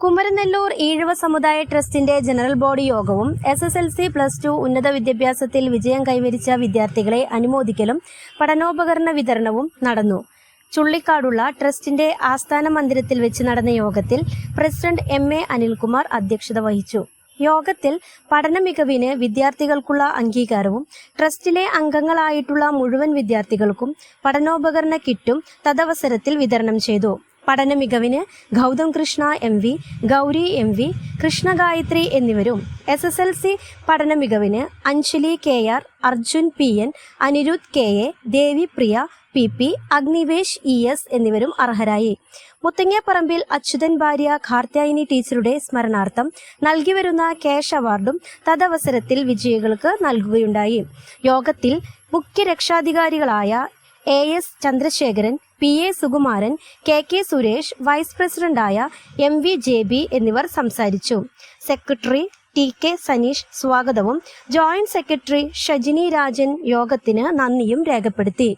കുമരനെല്ലൂർ ഈഴവ സമുദായ ട്രസ്റ്റിന്റെ general body യോഗവും S S L C plus two ഉന്നത വിദ്യാഭ്യാസത്തിൽ വിജയം കൈവരിച്ച വിദ്യാർത്ഥികളെ അനുമോദിക്കലും പഠനോപകരണ വിതരണവും നടന്നു. ചുള്ളിക്കാടുള്ള ട്രസ്റ്റിന്റെ ആസ്ഥാന മന്ദിരത്തിൽ വെച്ച് നടന്ന യോഗത്തിൽ പ്രസിഡന്റ് എം എ അനിൽകുമാർ അധ്യക്ഷത വഹിച്ചു. യോഗത്തിൽ പഠന മികവിന് വിദ്യാർത്ഥികൾക്കുള്ള അംഗീകാരവും ട്രസ്റ്റിലെ അംഗങ്ങളായിട്ടുള്ള മുഴുവൻ വിദ്യാർത്ഥികൾക്കും പഠനോപകരണ കിറ്റും തദവസരത്തിൽ വിതരണം ചെയ്തു. പഠന മികവിന് Gautham Krishna M V Gauri M V Krishna Gayathri എന്നിവരും എസ് എസ് എൽ സി പഠന മികവിന് Anjali K R Arjun P N Anirudh K A Devi Priya P P Agnivesh E S എന്നിവരും അർഹരായി. മുത്തങ്ങേപ്പറമ്പിൽ അച്യുതൻ ഭാര്യ കാർത്യായനി ടീച്ചറുടെ സ്മരണാർത്ഥം നൽകിവരുന്ന ക്യാഷ് അവാർഡും തദവസരത്തിൽ വിജയികൾക്ക് നൽകുകയുണ്ടായി. യോഗത്തിൽ മുഖ്യ രക്ഷാധികാരികളായ A S Chandrasekharan P A Sukumaran K K Suresh vice പ്രസിഡന്റായ എം വി ജെ ബി എന്നിവർ സംസാരിച്ചു. സെക്രട്ടറി ടി കെ സനീഷ് സ്വാഗതവും. ജോയിന്റ് സെക്രട്ടറി ഷജിനി രാജൻ യോഗത്തിന് നന്ദിയും രേഖപ്പെടുത്തി.